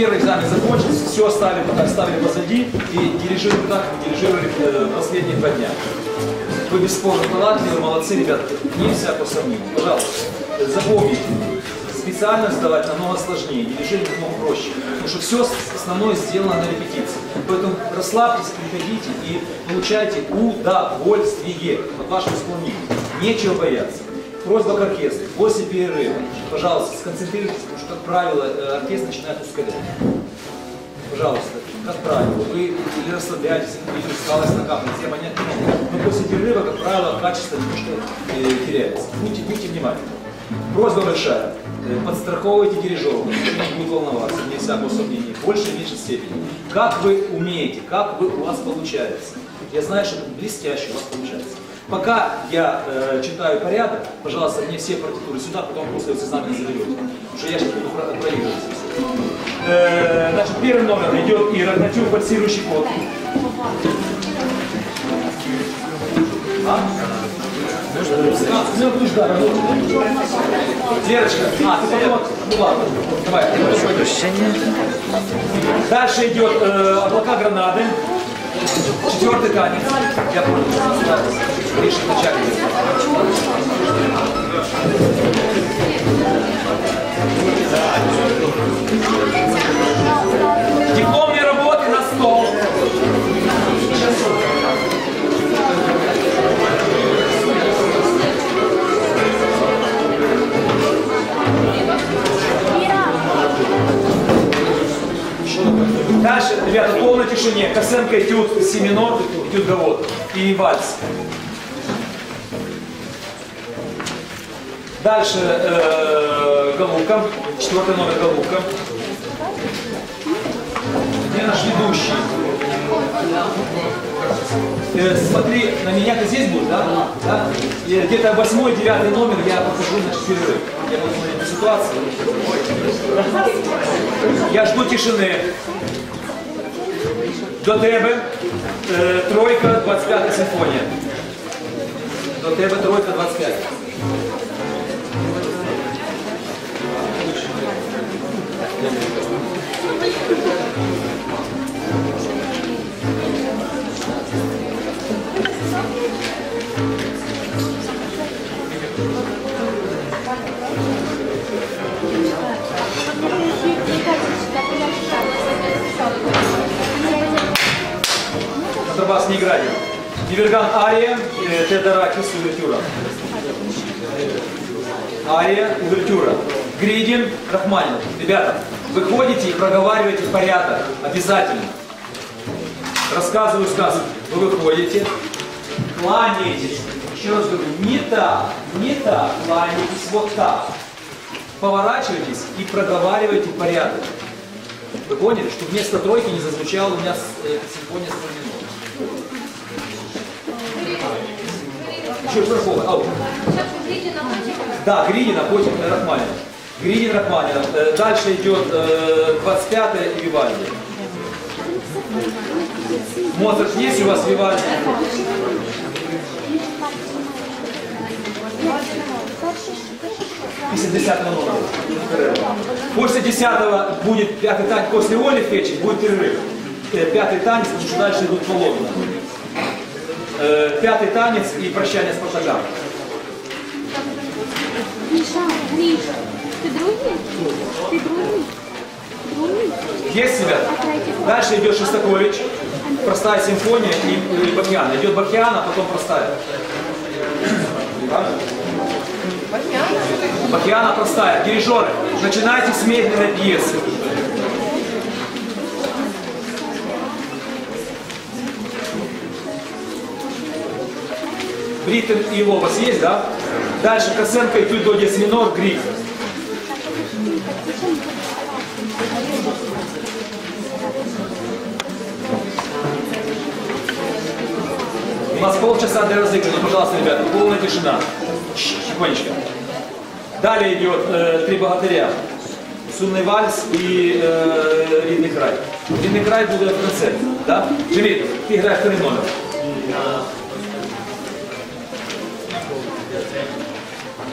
Первый экзамен закончился, все оставили, оставили позади и дирижируем так, дирижировали э, последние два дня. Вы бесспорно талантливы, молодцы, ребята, не всякого сомнения. Пожалуйста, запомните, специально сдавать намного сложнее, дирижировать намного проще. Потому что все основное сделано на репетиции. Поэтому расслабьтесь, приходите и получайте удовольствие от вашего исполнения. Нечего бояться. Просьба к оркестру. После перерыва, пожалуйста, сконцентрируйтесь, потому что, как правило, э, оркестр начинает ускорять. Пожалуйста, как правило, вы или расслабляетесь, или усталость накапливается, я понять не могу. Но после перерыва, как правило, качество немножко э, теряется. Будьте, будьте внимательны. Просьба большая. Э, Подстраховывайте дирижеров, не будет волноваться, вне всякого сомнения, в большей и меньшей степени. Как вы умеете, как вы, у вас получается. Я знаю, что блестяще у вас получается. Пока я э, читаю порядок, пожалуйста, мне все партитуры сюда, потом после экзамена заберете. Потому что я сейчас буду про- проигрывать. Э, значит, первый номер идет и Рагнатюк, фальсирующий код. А? Ну, будешь, да, работать. Верочка, а, ты потом, ну ладно, давай. Дальше идет э, облака гранаты. Четвертый танец. Я понял, Гриша вначале. Дипломные Дальше, ребята, в полной тишине. Косенко этюд си минор, этюд гавот и вальс. Дальше э, Галука, четвертый номер Галука. Где наш ведущий? Э, смотри, на меня ты здесь будешь, да? да? Где-то восьмой, девятый номер я покажу значит, перерыв. Я буду смотреть на ситуацию. Я жду тишины. До тебе е, тройка, 25 симфонія. До тебе тройка, 25. Контрабас не играет. Диверган ария, э, Теодоракис, увертюра. Ария, увертюра. Гридин, Рахманин. Ребята, выходите и проговариваете порядок. Обязательно. Рассказываю сказку. Вы выходите, кланяетесь. Еще раз говорю, не так, не так, кланяетесь вот так. Поворачивайтесь и проговаривайте порядок. Вы поняли, что вместо тройки не зазвучала у меня э, симфония с. Еще Шуракова. Ау. Да, Гринина, потом Рахманина. Гринин, Рахманина. Э, Дальше идет э, 25 и Вивальди. Моцарт есть у вас Вивальди? После 10 номера. После 10 будет пятый танец, после Оли Фечи будет перерыв. Э, Пятый танец, потому что дальше идут полотна. Э, Пятый танец и прощание с Спартаком. Міша, Гріша, ти другий? Ти другий? Другий? Есть себя? Дальше идет Шостакович, простая симфония и, и Бахьяна. Идет Бахьяна, потом простая. Бахьяна простая. Дирижеры, начинайте с медленной пьесы. Бритм и его у вас есть, да? Дальше Косенко этюд до диез минор, гриф. У нас полчаса для разыгрывания. Пожалуйста, ребята, полная тишина. Чш, Тихонечко. Далее идет э, «Три богатыря». Сунный вальс и э, «Рідний край». «Рідний край» буде в конце. Да? Живіт, ти граєш второй номер.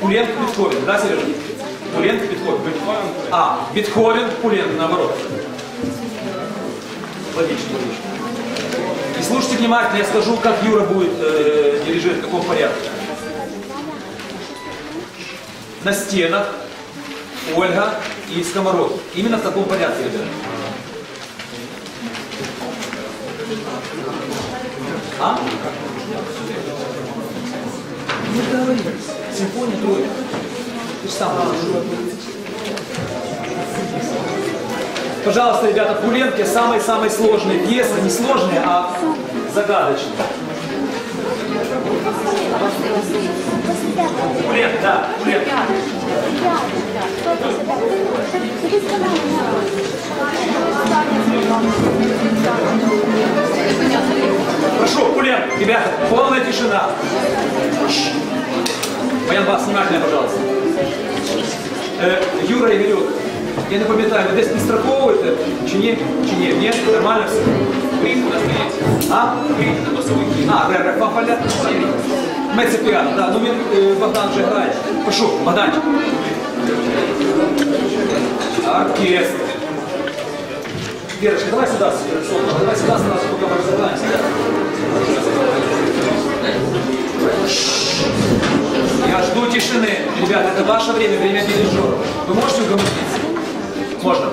Пуленко, Бетховен, да, Сережа? Пуленко, Бетховен. А, Бетховен, Пуленко, наоборот. Логично, логично. И слушайте внимательно, я скажу, как Юра будет э, дирижировать, в каком порядке. На стенах Ольга и скоморохи. Именно в таком порядке, ребята. А? Мы договорились. Симфония тройка. Ты сам. Пожалуйста, ребята, в Пуленке самые-самые сложные пьесы, не сложные, а загадочные. Пулен, да, Пулен. Прошу, Пулен, ребята, полная тишина. Шш. Баян вас, внимательно, пожалуйста. Е, Юра Ігорюк, я не пам'ятаю, ви десь підстраховуєте? Чи ні? Чи ні? Ні? Нормально все? Крик у нас здається. А? Крик на басовики. А, ре, ре, фафаля. Меце піано, да. Ну він, е, Богдан вже грає. Прошу, Богданчик. Оркестр. Верочка, давай сюда, Солнце, давай сюда сразу, пока мы разобраемся. Я жду тишины. Ребята, это ваше время, время дирижера. Вы можете угомониться? Можно.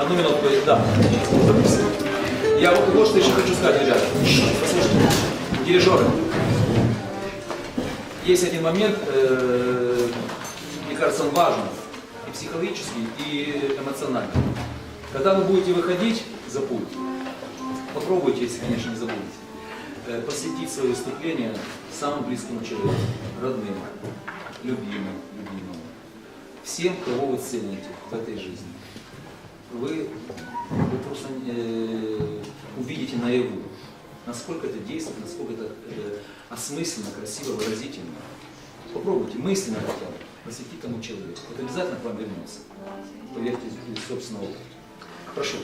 Одну минутку, да. Я вот, вот что еще хочу сказать, ребята. Послушайте. Дирижеры. Есть один момент, э, мне кажется, он важен. И психологический, и эмоциональный. Когда вы будете выходить за путь, попробуйте, если, конечно, не забудете, э, посвятить свое выступление самому близкому человеку, родным, любимым, любимому. Всем, кого вы цените в этой жизни. Вы, вы просто э, увидите наяву, насколько это действует, насколько это э, осмысленно, красиво, выразительно. Попробуйте мысленно хотя бы посвятить тому человеку. Это обязательно к вам вернется. Поверьте из собственного опыта. Прошу.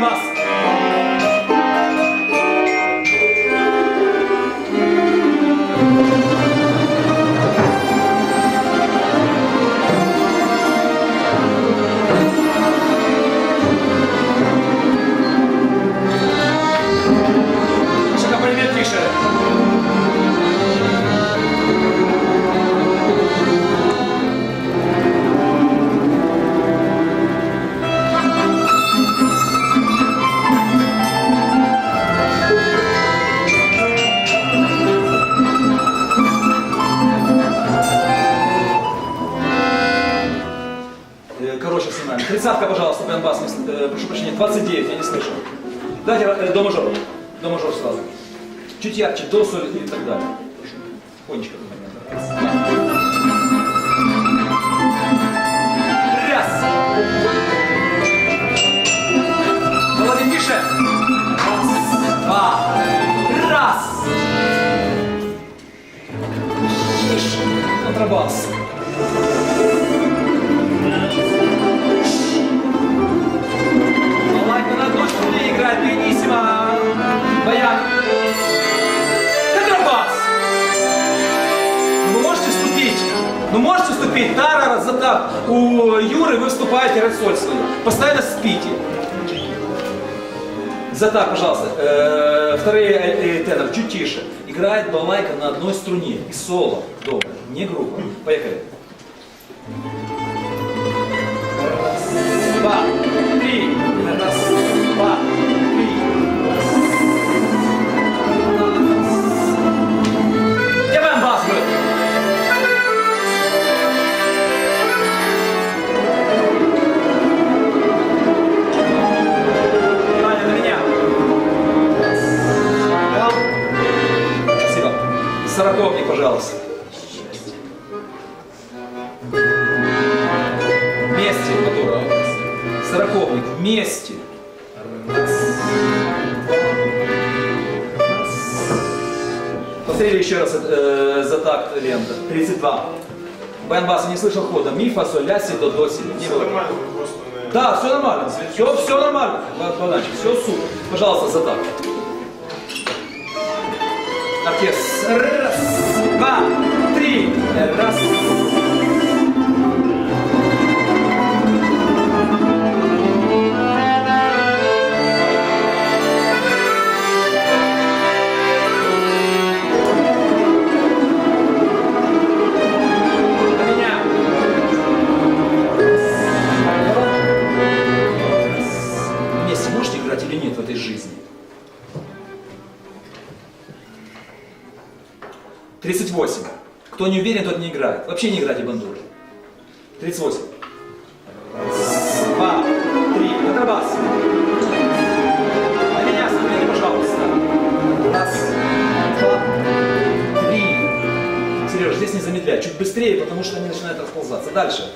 Нічого нас. Дайте э, до мажор. До мажор сразу. Чуть ярче, до соль и так далее. Конечка. Раз. Володя, тише. Раз. Два. Раз. Тише. Контрабас. Малайка можете вступить? Тара, раз за так. У Юры вы вступаете роль свою. Постоянно спите. За так, пожалуйста. Э, вторые э, э, тенор, чуть тише. Играет балалайка на одной струне. И соло. Добро. Не группа. Поехали. Пожалуйста. Вместе, мотор. Сороковник. Вместе. Посмотрели еще раз э, за такт лента. 32. Бен Бас, не слышал хода. Ми, фа, соль, ля, си, до, до, си. Не было. Да, все нормально. Все, все нормально. Все супер. Пожалуйста, за так. Оркестр. Раз, два, три. Раз. 38. Кто не уверен, тот не играет. Вообще не играйте бандуры. 38. Раз, два, три. Контрабас. На меня смотрите, пожалуйста. Раз, два, три. Сереж, здесь не замедляй. Чуть быстрее, потому что они начинают расползаться. Дальше.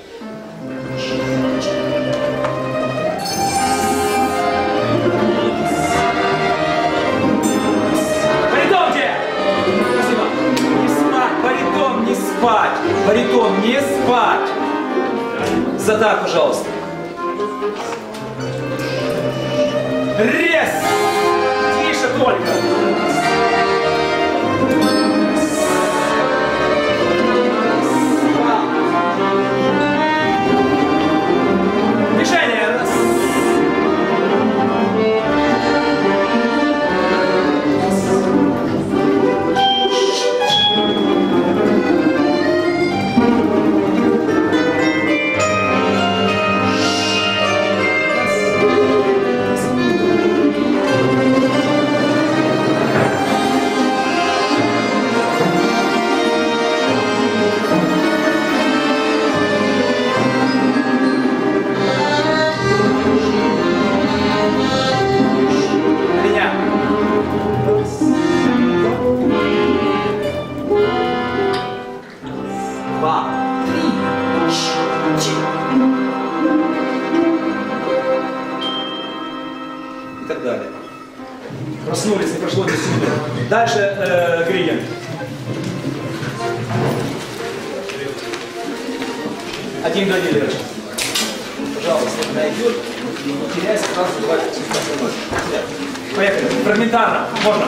Спать. Баритон, не спать. Задай, пожалуйста. Рез! Два, три, четыре. И так далее. Проснулись, не прошло 10 минут. Дальше э, Гриен. Один Леша. Пожалуйста, найдет не теряйся, сразу давай Поехали. Фрагментарно. Можно.